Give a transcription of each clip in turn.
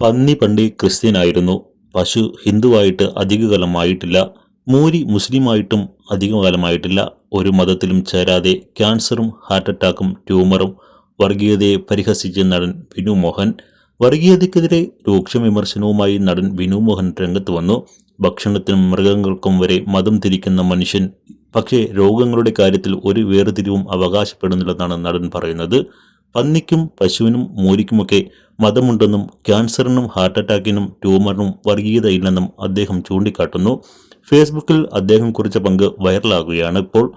പന്നി പണ്ട് ക്രിസ്ത്യനായിരുന്നു. പശു ഹിന്ദുവായിട്ട് അധികകാലമായിട്ടില്ല. മൂരി മുസ്ലിമായിട്ടും അധികകാലമായിട്ടില്ല. ഒരു മതത്തിലും ചേരാതെ ക്യാൻസറും ഹാർട്ട് അറ്റാക്കും ട്യൂമറും വർഗീയതയെ പരിഹസിച്ച നടൻ വിനു മോഹൻ. വർഗീയതയ്ക്കെതിരെ രൂക്ഷ വിമർശനവുമായി നടൻ വിനു മോഹൻ രംഗത്ത് വന്നു. ഭക്ഷണത്തിനും മൃഗങ്ങൾക്കും വരെ മതം തിരിക്കുന്ന മനുഷ്യൻ. പക്ഷേ രോഗങ്ങളുടെ കാര്യത്തിൽ ഒരു വേർതിരിവും അവകാശപ്പെടുന്നില്ലെന്നാണ് നടൻ പറയുന്നത്. പന്നിക്കും പശുവിനും മൂരിക്കുമൊക്കെ മതമുണ്ടെന്നും ക്യാൻസറിനും ഹാർട്ട് അറ്റാക്കിനും ട്യൂമറിനും വർഗീയതയില്ലെന്നും അദ്ദേഹം ചൂണ്ടിക്കാട്ടുന്നു. ഫേസ്ബുക്കിൽ അദ്ദേഹം കുറിച്ച പങ്ക് വൈറലാകുകയാണ്. ഇപ്പോൾ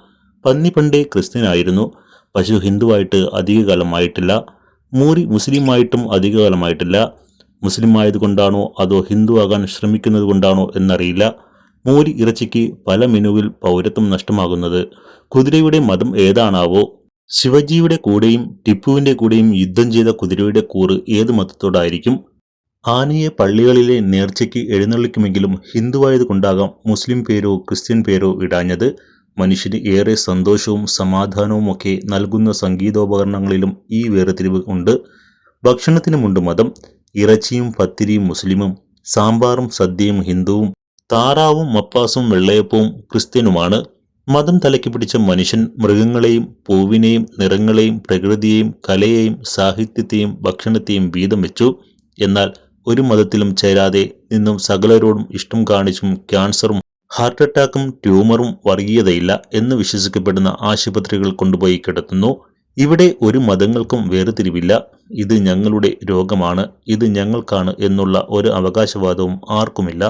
പന്നി പണ്ടേ ക്രിസ്ത്യനായിരുന്നു. പശു ഹിന്ദുവായിട്ട് അധികകാലമായിട്ടില്ല. മൂരി മുസ്ലിമായിട്ടും അധികകാലമായിട്ടില്ല. മുസ്ലിം ആയതുകൊണ്ടാണോ അതോ ഹിന്ദു ആകാൻ ശ്രമിക്കുന്നത് കൊണ്ടാണോ എന്നറിയില്ല. മൂരി ഇറച്ചിക്ക് പല മെനുവിൽ പൗരത്വം നഷ്ടമാകുന്നത്. കുതിരയുടെ മതം ഏതാണാവോ? ശിവജിയുടെ കൂടെയും ടിപ്പുവിന്റെ കൂടെയും യുദ്ധം ചെയ്ത കുതിരയുടെ കൂറ് ഏത് മതത്തോടായിരിക്കും? ആനയെ പള്ളികളിലെ നേർച്ചയ്ക്ക് എഴുന്നള്ളിക്കുമെങ്കിലും ഹിന്ദുവായതുകൊണ്ടാകാം മുസ്ലിം പേരോ ക്രിസ്ത്യൻ പേരോ ഇടാഞ്ഞത്. മനുഷ്യന് ഏറെ സന്തോഷവും സമാധാനവും ഒക്കെ നൽകുന്ന സംഗീതോപകരണങ്ങളിലും ഈ വേർതിരിവ് ഉണ്ട്. ഭക്ഷണത്തിനുമുണ്ട് മതം ഇറച്ചിയും പത്തിരിയും മുസ്ലിമും സാമ്പാറും സദ്യയും ഹിന്ദുവും താറാവും മപ്പാസും വെള്ളയപ്പവും ക്രിസ്ത്യനുമാണ്. മതം തലയ്ക്ക് പിടിച്ച മനുഷ്യൻ മൃഗങ്ങളെയും പൂവിനെയും നിറങ്ങളെയും പ്രകൃതിയെയും കലയെയും സാഹിത്യത്തെയും ഭക്ഷണത്തെയും വീതം വെച്ചു. എന്നാൽ ഒരു മതത്തിലും ചേരാതെ നിന്നും സകലരോടും ഇഷ്ടം കാണിച്ചും ക്യാൻസറും ഹാർട്ട് അറ്റാക്കും ട്യൂമറും വർഗീയതയില്ല എന്ന് വിശ്വസിക്കപ്പെടുന്ന ആശുപത്രികൾ കൊണ്ടുപോയി കിടത്തുന്നു. ഇവിടെ ഒരു മതങ്ങൾക്കും വേർതിരിവില്ല. ഇത് ഞങ്ങളുടെ രോഗമാണ്. ഇത് ഞങ്ങൾക്കാണ് എന്നുള്ള ഒരു അവകാശവാദവും ആർക്കുമില്ല.